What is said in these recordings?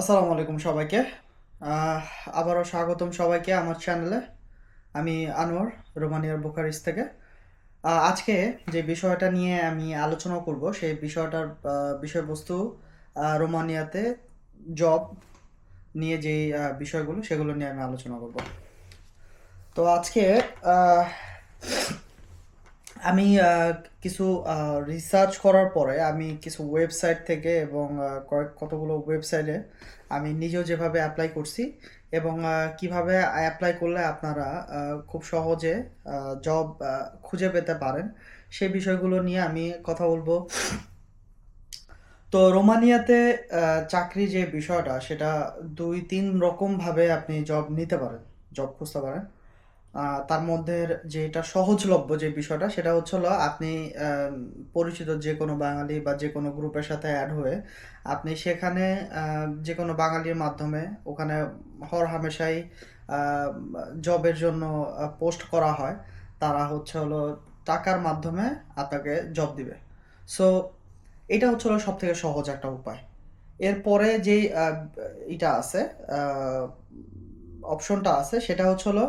আসসালামু আলাইকুম সবাইকে। আবারও স্বাগতম সবাইকে আমার চ্যানেলে। আমি আনোয়ার, রোমানিয়ার বুখারিস্ট থেকে। আজকে যে বিষয়টা নিয়ে আমি আলোচনা করব, সেই বিষয়টার বিষয়বস্তু রোমানিয়াতে জব নিয়ে যেই বিষয়গুলো, সেগুলো নিয়ে আমি আলোচনা করব। তো আজকে আমি কিছু রিসার্চ করার পরে আমি কিছু ওয়েবসাইট থেকে এবং কয়েক, কতগুলো ওয়েবসাইটে আমি নিজেও যেভাবে অ্যাপ্লাই করছি এবং কীভাবে অ্যাপ্লাই করলে আপনারা খুব সহজে জব খুঁজে পেতে পারেন সেই বিষয়গুলো নিয়ে আমি কথা বলব। তো রোমানিয়াতে চাকরি যে বিষয়টা, সেটা দুই, তিন রকম ভাবে আপনি জব নিতে পারেন জব খুঁজতে পারেন। তার মধ্যে যেটা সহজলভ্য যে বিষয়টা সেটা হচ্ছে হলো আপনি পরিচিত যে কোনো বাঙালি বা যে কোনো গ্রুপের সাথে অ্যাড হয়ে আপনি সেখানে যে কোনো বাঙালির মাধ্যমে ওখানে হর হামেশাই জবের জন্য পোস্ট করা হয় তারা হচ্ছে হলো টাকার মাধ্যমে আপনাকে জব দিবে। সো এটা হচ্ছে হলো সব থেকে সহজ একটা উপায়। এরপরে আহ, এটা আছে অপশনটা আছে সেটা হচ্ছে হলো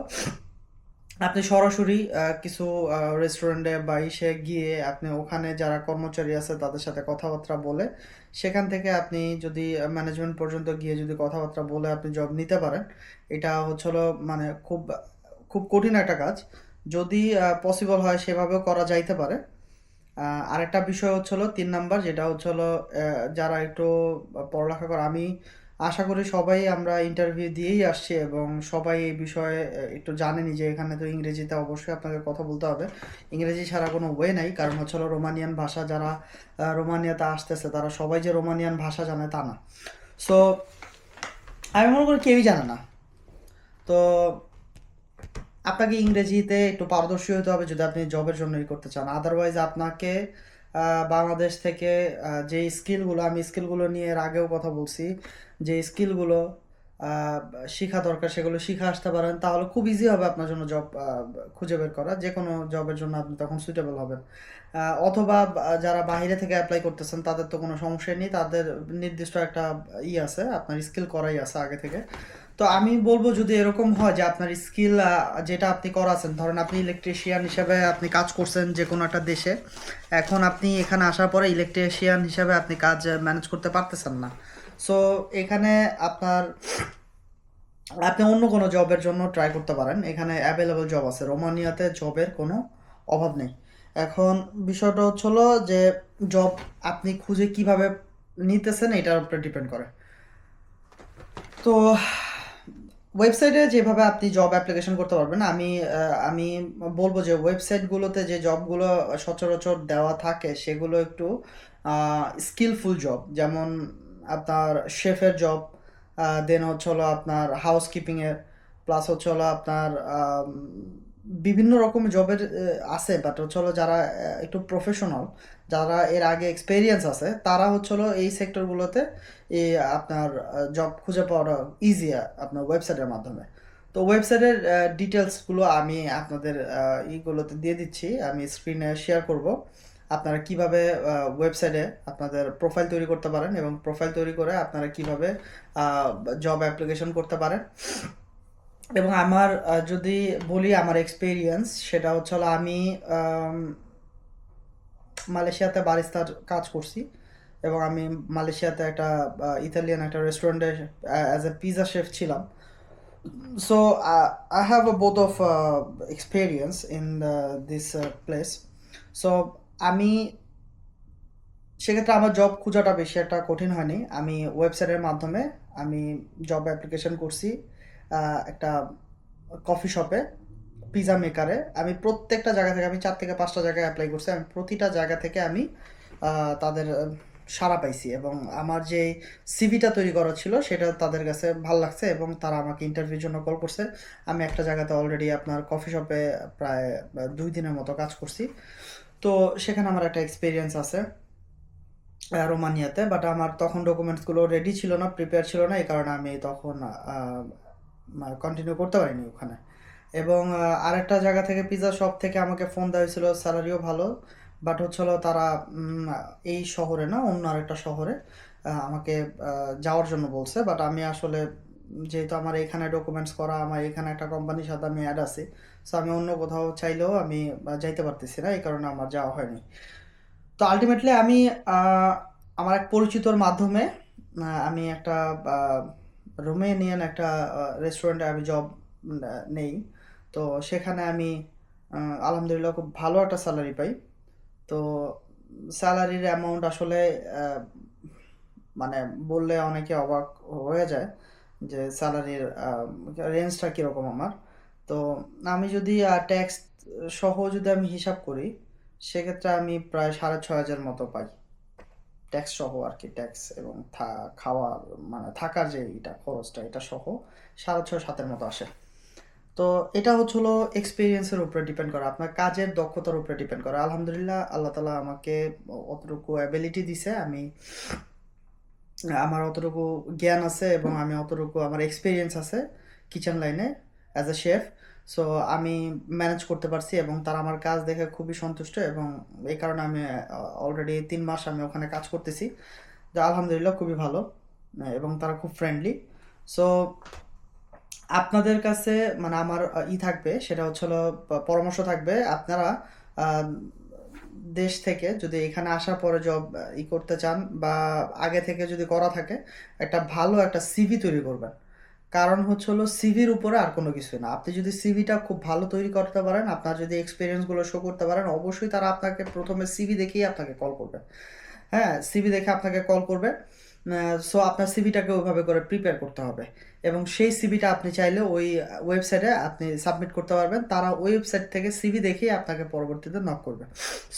আপনি সরাসরি কিছু রেস্টুরেন্টে বা ইসে গিয়ে আপনি ওখানে যারা কর্মচারী আছে তাদের সাথে কথাবার্তা বলে, সেখান থেকে আপনি যদি ম্যানেজমেন্ট পর্যন্ত গিয়ে যদি কথাবার্তা বলে আপনি জব নিতে পারেন, এটা হচ্ছে হলো মানে খুব খুব কঠিন একটা কাজ। যদি পসিবল হয় সেভাবেও করা যাইতে পারে। আরেকটা বিষয় হচ্ছে হলো তিন নাম্বার, যেটা হচ্ছে হলো যারা একটু পড়ালেখা করে, আমি আশা করি সবাই আমরা ইন্টারভিউ দিয়েই আসছি এবং সবাই এই বিষয়ে একটু জানেনই যে এখানে তো ইংরেজিতে অবশ্যই আপনাকে কথা বলতে হবে। ইংরেজি ছাড়া কোনো ওয়ে নাই, কারণ হচ্ছে রোমানিয়ান ভাষা যারা রোমানিয়াতে আসতেছে, তারা সবাই যে রোমানিয়ান ভাষা জানে তা না। সো আমি মনে করি কেউই জানে না। তো আপনাকে ইংরেজিতে একটু পারদর্শী হতে হবে যদি আপনি জবের জন্য ই করতে চান। আদারওয়াইজ আপনাকে বাংলাদেশ থেকে যে স্কিলগুলো, আমি স্কিলগুলো নিয়ে এর আগেও কথা বলছি, যে স্কিলগুলো শেখা দরকার, সেগুলো শিখে আসতে পারেন, তাহলে খুব ইজি হবে আপনার জন্য জব খুঁজে বের করা। যে কোনো জবের জন্য আপনি তখন সুইটেবল হবেন। অথবা যারা বাইরে থেকে অ্যাপ্লাই করতেছেন, তাদের তো কোনো সমস্যা নেই, তাদের নির্দিষ্ট একটা ই আছে, আপনার স্কিল করাই আছে আগে থেকে। তো আমি বলব যদি এরকম হয় যে আপনার স্কিল যেটা আপনি করাছেন, ধরেন আপনি ইলেকট্রিশিয়ান হিসেবে আপনি কাজ করছেন যে কোনো একটা দেশে, এখন আপনি এখানে আসার পরে ইলেকট্রিশিয়ান হিসেবে আপনি কাজ ম্যানেজ করতে পারতেছেন না। সো এখানে আপনার, আপনি অন্য কোনো জবের জন্য ট্রাই করতে পারেন। এখানে অ্যাভেলেবল জব আছে। রোমানিয়াতে জবের কোনো অভাব নেই। এখন বিষয়টা হচ্ছে যে জব আপনি খুঁজে কীভাবে নিতেছেন, এটার উপরে ডিপেন্ড করে। তো ওয়েবসাইটে যেভাবে আপনি জব অ্যাপ্লিকেশন করতে পারবেন, আমি আমি বলব যে ওয়েবসাইটগুলোতে যে জবগুলো সচরাচর দেওয়া থাকে, সেগুলো একটু স্কিলফুল জব যেমন আপনার শেফের জব দেন হচ্ছে হলো আপনার হাউস কিপিংয়ের প্লাস হচ্ছে হলো আপনার বিভিন্ন রকম জবের আছে বাট হচ্ছে হলো যারা একটু প্রফেশনাল যারা এর আগে এক্সপেরিয়েন্স আছে, তারা হচ্ছে হলো এই সেক্টরগুলোতে এই আপনার জব খুঁজে পাওয়াটা ইজি আপনার ওয়েবসাইটের মাধ্যমে। তো ওয়েবসাইটের ডিটেলসগুলো আমি আপনাদের ইগুলোতে দিয়ে দিচ্ছি, আমি স্ক্রিনে শেয়ার করব। আপনারা কীভাবে ওয়েবসাইটে আপনাদের প্রোফাইল তৈরি করতে পারেন এবং প্রোফাইল তৈরি করে আপনারা কীভাবে জব অ্যাপ্লিকেশন করতে পারেন। এবং আমার যদি বলি আমার এক্সপিরিয়েন্স সেটা হচ্ছে আমি মালয়েশিয়াতে বারিস্তার কাজ করছি এবং আমি মালয়েশিয়াতে একটা ইতালিয়ান একটা রেস্টুরেন্টে অ্যাজ এ পিজা শেফ ছিলাম। So I have a both of experience in this place so আমি, সেক্ষেত্রে আমার জব খোঁজাটা বেশি একটা কঠিন হয়নি। আমি ওয়েবসাইটের মাধ্যমে আমি জব অ্যাপ্লিকেশন করছি। একটা কফি শপে পিজা মেকারে আমি প্রত্যেকটা জায়গা থেকে, আমি চার থেকে পাঁচটা জায়গায় অ্যাপ্লাই করছি। আমি প্রতিটা জায়গা থেকে আমি তাদের সাড়া পাইছি এবং আমার যে সিভিটা তৈরি করা ছিল, সেটা তাদের কাছে ভালো লাগছে এবং তারা আমাকে ইন্টারভিউর জন্য কল করছে। আমি একটা জায়গাতে অলরেডি আপনার কফি শপে প্রায় দুই দিনের মতো কাজ করছি। তো সেখানে আমার একটা এক্সপিরিয়েন্স আছে রোমানিয়াতে। বাট আমার তখন ডকুমেন্টসগুলো রেডি ছিল না প্রিপেয়ার ছিল না। এই কারণে আমি তখন কন্টিনিউ করতে পারিনি ওখানে। এবং আরেকটা জায়গা থেকে পিৎজা শপ থেকে আমাকে ফোন দেওয়া হয়েছিল স্যালারিও ভালো বাট হচ্ছে হলো তারা এই শহরে না, অন্য আরেকটা শহরে আমাকে যাওয়ার জন্য বলছে বাট আমি আসলে, যেহেতু আমার এখানে ডকুমেন্টস করা, আমার এখানে একটা কোম্পানির সাথে আমি অ্যাড আছি সো আমি অন্য কোথাও চাইলেও আমি যাইতে পারতেছি না, এই কারণে আমার যাওয়া হয়নি। তো আলটিমেটলি আমি আমার এক পরিচিতর মাধ্যমে আমি একটা রোমেনিয়ান একটা রেস্টুরেন্টে আমি জব নেই। তো সেখানে আমি আলহামদুলিল্লাহ খুব ভালো একটা স্যালারি পাই। তো স্যালারির অ্যামাউন্ট আসলে মানে বললে অনেকে অবাক হয়ে যায় যে স্যালারির রেঞ্জটা কীরকম আমার। তো আমি যদি ট্যাক্স সহ যদি আমি হিসাব করি, সেক্ষেত্রে আমি প্রায় সাড়ে ছ হাজার মতো পাই। ট্যাক্স সহ আর কি ট্যাক্স এবং খাওয়া মানে থাকার যে এটা খরচটা, এটা সহ সাড়ে ছয় সাতের মতো আসে। তো এটা হচ্ছে হলো এক্সপিরিয়েন্সের উপরে ডিপেন্ড করে, আপনার কাজের দক্ষতার উপরে ডিপেন্ড করে। আলহামদুলিল্লাহ, আল্লাহ তালা আমাকে অতটুকু অ্যাবিলিটি দিছে, আমি, আমার অতটুকু জ্ঞান আছে এবং আমি অতটুকু, আমার এক্সপিরিয়েন্স আছে কিচেন লাইনে অ্যাজ এ শেফ সো আমি ম্যানেজ করতে পারছি এবং তারা আমার কাজ দেখে খুবই সন্তুষ্ট এবং এই কারণে আমি অলরেডি তিন মাস আমি ওখানে কাজ করতেছি। যা আলহামদুলিল্লাহ খুবই ভালো, এবং তারা খুব ফ্রেন্ডলি সো আপনাদের কাছে মানে আমার ই থাকবে, সেটা হচ্ছে পরামর্শ থাকবে। আপনারা দেশ থেকে যদি এখানে আসার পরে জব ই করতে চান বা আগে থেকে যদি করা থাকে, একটা ভালো একটা সিভি তৈরি করবেন। কারণ হচ্ছে হলো সিভির উপরে আর কোনো কিছু না। আপনি যদি সিভিটা খুব ভালো তৈরি করতে পারেন, আপনার যদি এক্সপিরিয়েন্সগুলো শো করতে পারেন, অবশ্যই তারা আপনাকে প্রথমে সিভি দেখেই আপনাকে কল করবে। হ্যাঁ সিভি দেখে আপনাকে কল করবে। সো আপনার সিভিটাকে ওইভাবে করে প্রিপেয়ার করতে হবে। এবং সেই সিভিটা আপনি চাইলে ওই ওয়েবসাইটে আপনি সাবমিট করতে পারবেন। তারা ওই ওয়েবসাইট থেকে সিভি দেখেই আপনাকে পরবর্তীতে নক করবে।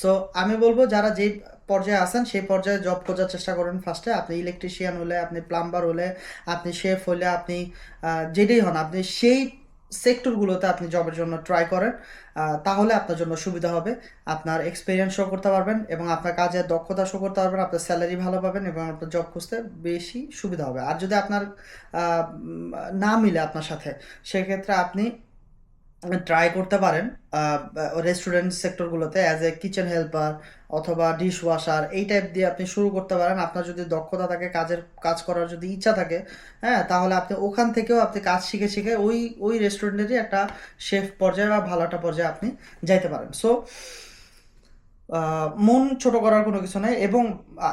সো আমি বলব, যারা যেই পর্যায়ে আসেন সেই পর্যায়ে জব খোঁজার চেষ্টা করেন ফার্স্টে আপনি ইলেকট্রিশিয়ান হলে, আপনি প্লাম্বার হলে, আপনি শেফ হলে, আপনি যেটাই হন, আপনি সেই সেক্টরগুলোতে আপনি জবের জন্য ট্রাই করেন তাহলে আপনার জন্য সুবিধা হবে। আপনার এক্সপিরিয়েন্স শো করতে পারবেন এবং আপনার কাজের দক্ষতা শো করতে পারবেন, আপনার স্যালারি ভালো পাবেন এবং আপনার জব খুঁজতে বেশি সুবিধা হবে। আর যদি আপনার না মিলে আপনার সাথে, সেক্ষেত্রে আপনি ট্রাই করতে পারেন রেস্টুরেন্ট সেক্টরগুলোতে অ্যাজ এ কিচেন হেল্পার অথবা ডিশ ওয়াশার এই টাইপ দিয়ে আপনি শুরু করতে পারেন। আপনার যদি দক্ষতা থাকে, কাজের, কাজ করার যদি ইচ্ছা থাকে হ্যাঁ তাহলে আপনি ওখান থেকেও আপনি কাজ শিখে শিখে ওই ওই রেস্টুরেন্টেরই একটা শেফ পর্যায়ে বা ভালো একটা পর্যায়ে আপনি যাইতে পারেন। সো মন ছোট করার কোনো কিছু নেই এবং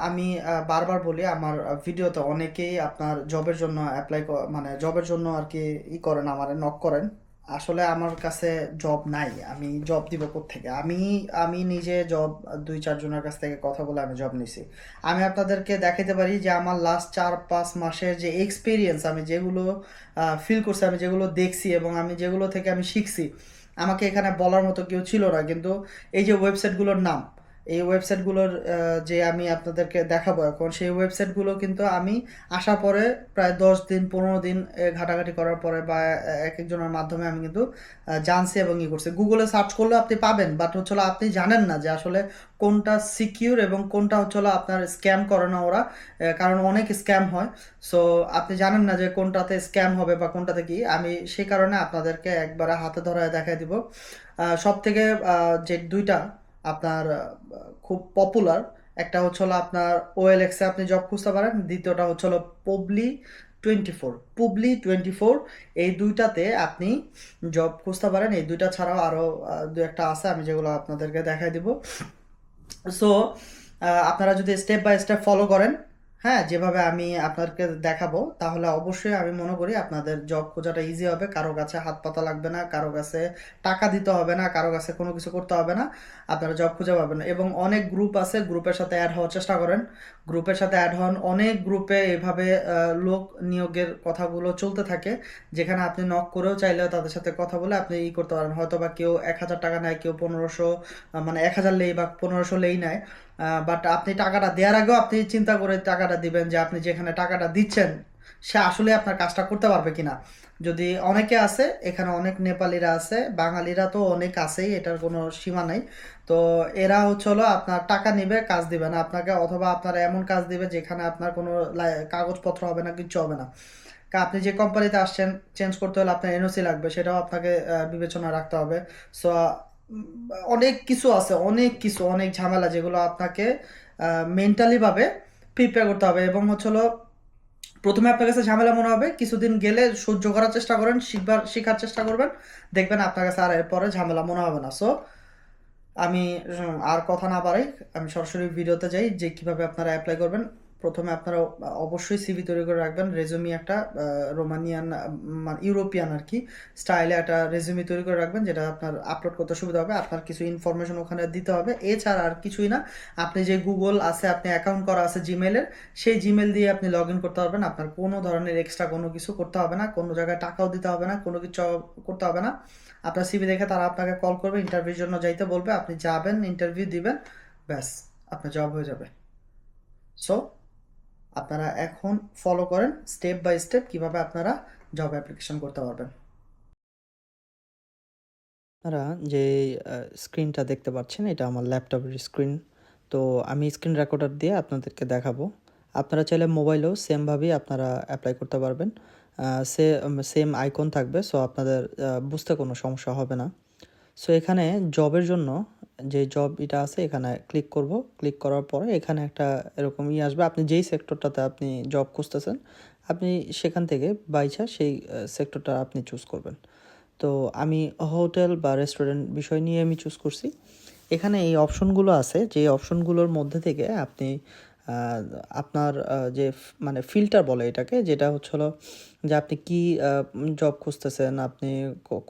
আমি বারবার বলি, আমার ভিডিওতে অনেকেই আপনার জবের জন্য অ্যাপ্লাই মানে জবের জন্য আর কি ই করেন, আমার নক করেন। আসলে আমার কাছে জব নাই, আমি জব দিব থেকে আমি আমি নিজে জব দুই চারজনের কাছ থেকে কথা বলে আমি জব নিছি। আমি আপনাদেরকে দেখাতে পারি যে আমার লাস্ট চার পাঁচ মাসের যে এক্সপিরিয়েন্স আমি যেগুলো ফিল করছি, আমি যেগুলো দেখছি এবং আমি যেগুলো থেকে আমি শিখছি, আমাকে এখানে বলার মতো কেউ ছিল না। কিন্তু এই যে ওয়েবসাইটগুলোর নাম এই ওয়েবসাইটগুলোর যে আমি আপনাদেরকে দেখাবো এখন, সেই ওয়েবসাইটগুলো কিন্তু আমি আসার পরে প্রায় দশ দিন, পনেরো দিন ঘাটাঘাটি করার পরে বা এক একজনের মাধ্যমে আমি কিন্তু জানছি এবং ই করছি। গুগলে সার্চ করলে আপনি পাবেন বাট হচ্ছে আপনি জানেন না যে আসলে কোনটা সিকিউর এবং কোনটা হচ্ছে আপনার স্ক্যাম করে না ওরা কারণ অনেক স্ক্যাম হয়। সো আপনি জানেন না যে কোনটাতে স্ক্যাম হবে বা কোনটাতে কি। আমি সেই কারণে আপনাদেরকে একবারে হাতে ধরায় দেখাই দিব। সব থেকে যে দুইটা আপনার খুব পপুলার একটা হচ্ছে হলো আপনার ওএলএক্সে আপনি জব খুঁজতে পারেন। দ্বিতীয়টা হচ্ছে হলো Publi twenty four Publi twenty four এই দুইটাতে আপনি জব খুঁজতে পারেন। এই দুইটা ছাড়াও আরও দু একটা আছে, আমি যেগুলো আপনাদেরকে দেখাই দিব। সো আপনারা যদি স্টেপ বাই স্টেপ ফলো করেন হ্যাঁ যেভাবে আমি আপনাদেরকে দেখাবো, তাহলে অবশ্যই আমি মনে করি আপনাদের জব খোঁজাটা ইজি হবে। কারও কাছে হাত পাতা লাগবে না, কারও কাছে টাকা দিতে হবে না, কারও কাছে কোনো কিছু করতে হবে না, আপনারা জব খুঁজে পাবেন। এবং অনেক গ্রুপ আছে গ্রুপের সাথে অ্যাড হওয়ার চেষ্টা করেন। গ্রুপের সাথে অ্যাড হন, অনেক গ্রুপে এভাবে লোক নিয়োগের কথাগুলো চলতে থাকে। যেখানে আপনি নক করেও চাইলেও তাদের সাথে কথা বলে আপনি ই করতে পারেন। হয়তো বা কেউ এক হাজার টাকা নেয়, কেউ পনেরোশো মানে এক হাজার লেই বা পনেরোশো লেই নেয়। বাট আপনি টাকাটা দেওয়ার আগেও আপনি চিন্তা করে টাকাটা দিবেন যে আপনি যেখানে টাকাটা দিচ্ছেন, সে আসলে আপনার কাজটা করতে পারবে কিনা। যদি অনেকে আছে, এখানে অনেক নেপালিরা আছে, বাঙালিরা তো অনেক আছেই, এটার কোনো সীমা নাই। তো এরা হচ্ছে হলো আপনার টাকা নেবে, কাজ দিবে না। আপনাকে অথবা আপনার এমন কাজ দিবে যেখানে আপনার কোনো কাগজপত্র হবে না, কিচ্ছু হবে না। আপনি যে কোম্পানিতে আসছেন চেঞ্জ করতে হলে আপনার এনওসি লাগবে, সেটাও আপনাকে বিবেচনা রাখতে হবে। সো অনেক কিছু আছে, অনেক কিছু, অনেক ঝামেলা যেগুলো আপনাকে মেন্টালি ভাবে প্রিপেয়ার করতে হবে এবং হচ্ছে হলো প্রথমে আপনার কাছে ঝামেলা মনে হবে, কিছুদিন গেলে সহ্য করার চেষ্টা করেন, শিখবার, শেখার চেষ্টা করবেন, দেখবেন আপনার কাছে আর এরপরে ঝামেলা মনে হবে না। সো আমি আর কথা না বাড়াই, আমি সরাসরি ভিডিওতে যাই, যে কীভাবে আপনারা অ্যাপ্লাই করবেন। প্রথমে আপনারা অবশ্যই সিভি তৈরি করে রাখবেন। রেজুমি একটা রোমানিয়ান মানে ইউরোপিয়ান আর কি স্টাইলে একটা রেজুমি তৈরি করে রাখবেন, যেটা আপনার আপলোড করতে সুবিধা হবে। আপনার কিছু ইনফরমেশন ওখানে দিতে হবে। এছাড়া আর কিছুই না। আপনি যে গুগল আছে, আপনি অ্যাকাউন্ট করা আছে জিমেলের সেই জিমেল দিয়ে আপনি লগ ইন করতে পারবেন। আপনার কোনো ধরনের এক্সট্রা কোনো কিছু করতে হবে না। কোনো জায়গায় টাকাও দিতে হবে না, কোনো কিছু করতে হবে না। আপনার সিভি দেখে তারা আপনাকে কল করবে ইন্টারভিউর জন্য যাইতে বলবে। আপনি যাবেন ইন্টারভিউ দিবেন, ব্যাস, আপনার জব হয়ে যাবে। সো আপনারা এখন ফলো করেন স্টেপ বাই স্টেপ কীভাবে আপনারা জব অ্যাপ্লিকেশন করতে পারবেন। আপনারা যে স্ক্রিনটা দেখতে পাচ্ছেন, এটা আমার ল্যাপটপের স্ক্রিন তো আমি স্ক্রিন রেকর্ডার দিয়ে আপনাদেরকে দেখাবো। আপনারা চাইলে মোবাইলেও সেমভাবেই আপনারা অ্যাপ্লাই করতে পারবেন। সে সেম আইকন থাকবে সো আপনাদের বুঝতে কোনো সমস্যা হবে না। সো এখানে জবের জন্য যে জব এটা আছে, এখানে ক্লিক করব। ক্লিক করার পরে এখানে একটা এরকম ই আসবে। আপনি যেই সেক্টরটাতে আপনি জব খুঁজতেছেন, আপনি সেখান থেকে বাইচা সেই সেক্টরটা আপনি চুজ করবেন। তো আমি হোটেল বা রেস্টুরেন্ট বিষয় নিয়ে আমি চুজ করছি। এখানে এই অপশনগুলো আছে। যে অপশনগুলোর মধ্যে থেকে আপনি আপনার যে মানে ফিল্টার বলে এটাকে, যেটা হচ্ছে হলো যে আপনি কি জব খুঁজতেছেন, আপনি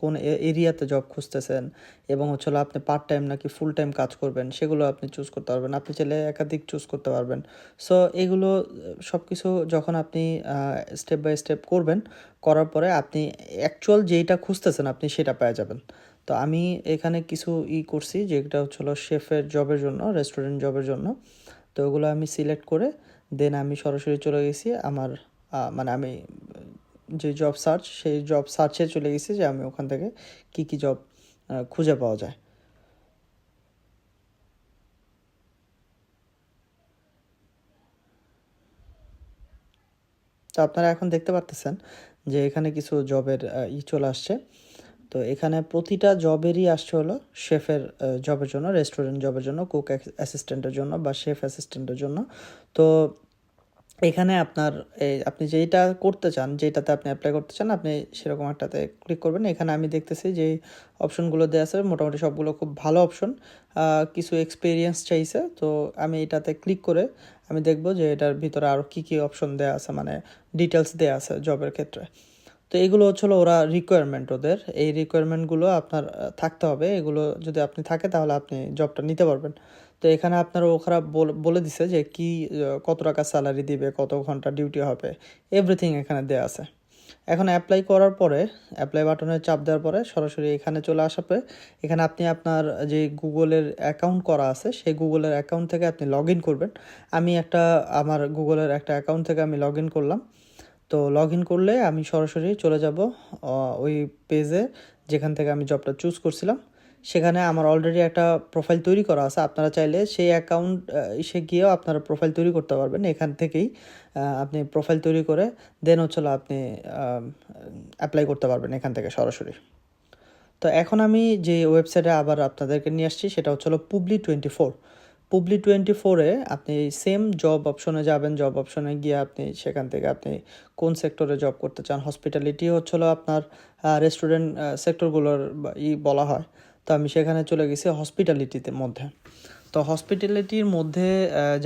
কোন এরিয়াতে জব খুঁজতেছেন, এবং হচ্ছে আপনি পার্ট টাইম নাকি ফুল টাইম কাজ করবেন, সেগুলো আপনি চুজ করতে পারবেন। আপনি চাইলে একাধিক চুজ করতে পারবেন। সো এগুলো সব কিছু যখন আপনি স্টেপ বাই স্টেপ করবেন, করার পরে আপনি অ্যাকচুয়াল যেইটা খুঁজতেছেন, আপনি সেটা পেয়ে যাবেন। তো আমি এখানে কিছু ই করছি, যেটা হচ্ছে শেফের জবের জন্য রেস্টুরেন্ট জবের জন্য। তো ওগুলো আমি সিলেক্ট করে দেন আমি সরাসরি চলে গেছি আমার মানে আমি যে জব সার্চ সেই জব সার্চে চলে গেছি যে আমি ওখান থেকে কি কি জব খুঁজে পাওয়া যায়। তো আপনারা এখন দেখতে পারতেছেন যে এখানে কিছু জবের ই চলে আসছে। তো এখানে প্রতিটা জবেরই আসছে হলো শেফের জবের জন্য রেস্টুরেন্ট জবের জন্য কুক অ্যাসিস্ট্যান্টের জন্য বা শেফ অ্যাসিস্ট্যান্টের জন্য। তো এখানে আপনার আপনি যেটা করতে চান যেটাতে আপনি অ্যাপ্লাই করতে চান, আপনি সেরকম একটাতে ক্লিক করবেন। এখানে আমি দেখতেছি যে অপশনগুলো দেওয়া আছে, মোটামুটি সবগুলো খুব ভালো অপশন কিছু এক্সপিরিয়েন্স চাইছে, তো আমি এটাতে ক্লিক করে আমি দেখব যে এটার ভিতরে আরও কী কী অপশন দেওয়া আছে মানে ডিটেলস দেওয়া আছে জবের ক্ষেত্রে। তো এগুলো হচ্ছে ওরা রিকোয়ারমেন্ট ওদের। এই রিকোয়ারমেন্টগুলো আপনার থাকতে হবে। এগুলো যদি আপনি থাকে তাহলে আপনি জবটা নিতে পারবেন। তো এখানে আপনার ওখানে বল- দিছে যে কি কত টাকা স্যালারি দিবে, কত ঘণ্টা ডিউটি হবে এভরিথিং এখানে দেওয়া আছে। এখন অ্যাপ্লাই করার পরে অ্যাপ্লাই বাটনে চাপ দেওয়ার পরে সরাসরি এখানে চলে আসার পরে, এখানে আপনি আপনার যে গুগলের অ্যাকাউন্ট করা আছে, সেই গুগলের অ্যাকাউন্ট থেকে আপনি লগ করবেন। আমি একটা, আমার গুগলের একটা অ্যাকাউন্ট থেকে আমি লগ করলাম। তো লগ ইন করলে আমি সরাসরি চলে যাব ওই পেজে যেখান থেকে আমি জবটা চুজ করছিলাম। সেখানে আমার অলরেডি একটা প্রোফাইল তৈরি করা আছে। আপনারা চাইলে সেই অ্যাকাউন্ট এসে গিয়েও আপনারা প্রোফাইল তৈরি করতে পারবেন। এখান থেকেই আপনি প্রোফাইল তৈরি করে দেন হচ্ছিল আপনি অ্যাপ্লাই করতে পারবেন এখান থেকে সরাসরি। তো এখন আমি যে ওয়েবসাইটে আবার আপনাদেরকে নিয়ে আসছি, সেটা হচ্ছে হলো Publi twenty four Publi twenty ফোরে আপনি সেম জব অপশনে যাবেন জব অপশনে গিয়ে আপনি সেখান থেকে আপনি কোন সেক্টরে জব করতে চান? হসপিটালিটি হচ্ছিল আপনার রেস্টুরেন্ট সেক্টরগুলোর ই বলা হয়। তো আমি সেখানে চলে গেছি হসপিটালিটিতে মধ্যে। তো হসপিটালিটির মধ্যে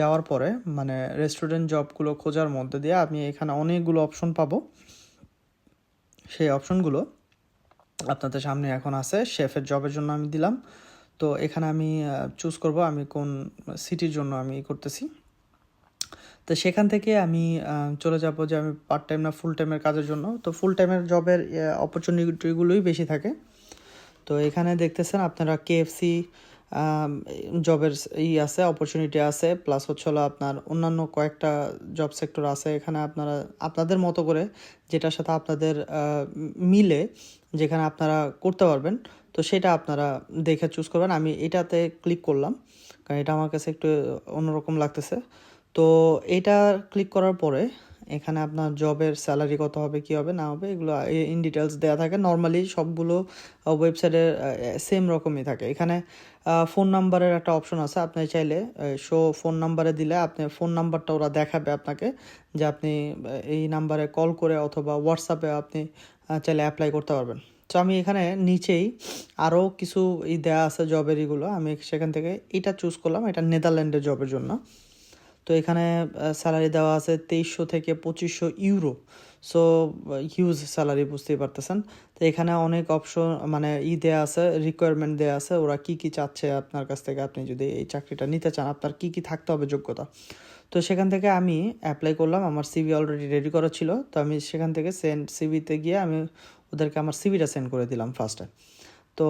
যাওয়ার পরে মানে রেস্টুরেন্ট জবগুলো খোঁজার মধ্যে দিয়ে আমি এখানে অনেকগুলো অপশন পাবো। সেই অপশনগুলো আপনাদের সামনে এখন আছে। শেফের জবের জন্য আমি দিলাম। তো এখানে আমি চুজ করব আমি কোন সিটির জন্য আমি করতেছি। তো সেখান থেকে আমি চলে যাব যে আমি পার্ট টাইম না ফুল টাইমের কাজের জন্য। তো ফুল টাইমের জবের অপরচুনিটিগুলোই বেশি থাকে। তো এখানে দেখতেছেন আপনারা কেএফসি জবের ই আছে অপরচুনিটি আছে। প্লাস হচ্ছে হলো আপনার অন্যান্য কয়েকটা জব সেক্টর আছে। এখানে আপনারা, আপনাদের মতো করে যেটার সাথে আপনাদের মিলে যেখানে আপনারা করতে পারবেন। তো সেটা আপনারা দেখে চুজ করবেন। আমি এটাতে ক্লিক করলাম, কারণ এটা আমার কাছে একটু অন্যরকম লাগতেছে। তো এটা ক্লিক করার পরে এখানে আপনার জবের স্যালারি কত হবে, কি হবে, না হবে, এগুলো ইন ডিটেলস দেওয়া থাকে। নর্মালি সবগুলো ওয়েবসাইটে সেম রকমই থাকে। এখানে ফোন নাম্বারের একটা অপশন আছে। আপনি চাইলে শো ফোন নাম্বারে দিলে আপনি ফোন নাম্বারটা ওরা দেখাবে আপনাকে, যে আপনি এই নাম্বারে কল করে অথবা হোয়াটসঅ্যাপে আপনি চাইলে অ্যাপ্লাই করতে পারবেন। তো আমি এখানে নিচেই আরও কিছু ই দেওয়া আছে জবের ইগুলো আমি সেখান থেকে এটা চুজ করলাম, এটা নেদারল্যান্ডের জবের জন্য। তো এখানে স্যালারি দেওয়া আছে তেইশশো থেকে পঁচিশশো ইউরো সো হিউজ স্যালারি বুঝতেই পারতেছেন। তো এখানে অনেক অপশন মানে ই দেওয়া আছে রিকোয়ারমেন্ট দেওয়া আছে, ওরা কি কি চাচ্ছে আপনার কাছ থেকে, আপনি যদি এই চাকরিটা নিতে চান, আপনার কি কি থাকতে হবে যোগ্যতা। তো সেখান থেকে আমি অ্যাপ্লাই করলাম, আমার সিভি অলরেডি রেডি করা ছিল। তো আমি সেখান থেকে সেন্ড সিভিতে গিয়ে আমি ওদেরকে আমার সিভিটা সেন্ড করে দিলাম ফার্স্টে তো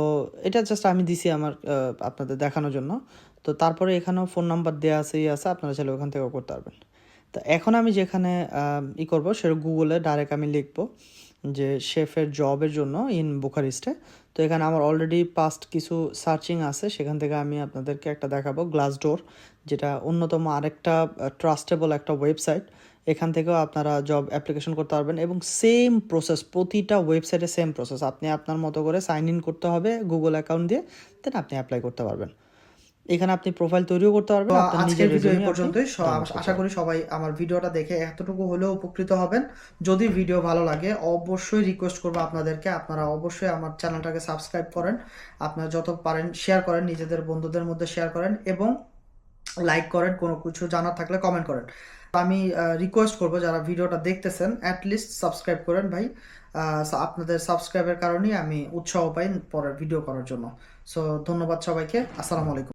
এটা জাস্ট আমি দিছি আমার আপনাদের দেখানোর জন্য। তো তারপরে এখানেও ফোন নাম্বার দেওয়া আছে ই আছে, আপনারা চাইলে ওখান থেকেও করতে পারবেন। তো এখন আমি যেখানে ই করব, সেটা গুগলে ডাইরেক্ট আমি লিখব যে শেফের জবের জন্য ইন বুখারিস্টে তো এখানে আমার অলরেডি পাস্ট কিছু সার্চিং আছে, সেখান থেকে আমি আপনাদেরকে একটা দেখাবো গ্লাস ডোর যেটা অন্যতম আরেকটা ট্রাস্টেবল একটা ওয়েবসাইট এখান থেকেও আপনারা জব অ্যাপ্লিকেশন করতে পারবেন এবং সেম প্রসেস প্রতিটা ওয়েবসাইটে সেম প্রসেস আপনি আপনার মতো করে সাইন ইন করতে হবে গুগল অ্যাকাউন্ট দিয়ে দেন আপনি অ্যাপ্লাই করতে পারবেন। এখানে আপনি প্রোফাইল তৈরিও করতে পারবেন আপনার আজকের নিজের ভিডিও এই পর্যন্তই। আশা করি সবাই আমার ভিডিওটা দেখে এতটুকু হলেও উপকৃত হবেন। যদি ভিডিও ভালো লাগে অবশ্যই রিকোয়েস্ট করব আপনাদেরকে। আপনারা অবশ্যই আমার চ্যানেলটাকে সাবস্ক্রাইব করেন। আপনারা যত পারেন শেয়ার করেন নিজেদের বন্ধুদের মধ্যে শেয়ার করেন এবং লাইক করেন। কোনো কিছু জানার থাকলে কমেন্ট করেন। আমি রিকোয়েস্ট করব যারা ভিডিওটা দেখতেছেন অ্যাটলিস্ট সাবস্ক্রাইব করেন ভাই। আপনাদের সাবস্ক্রাইবের কারণেই আমি উৎসাহ পাই পরের ভিডিও করার জন্য। সো ধন্যবাদ সবাইকে। আসসালামু আলাইকুম।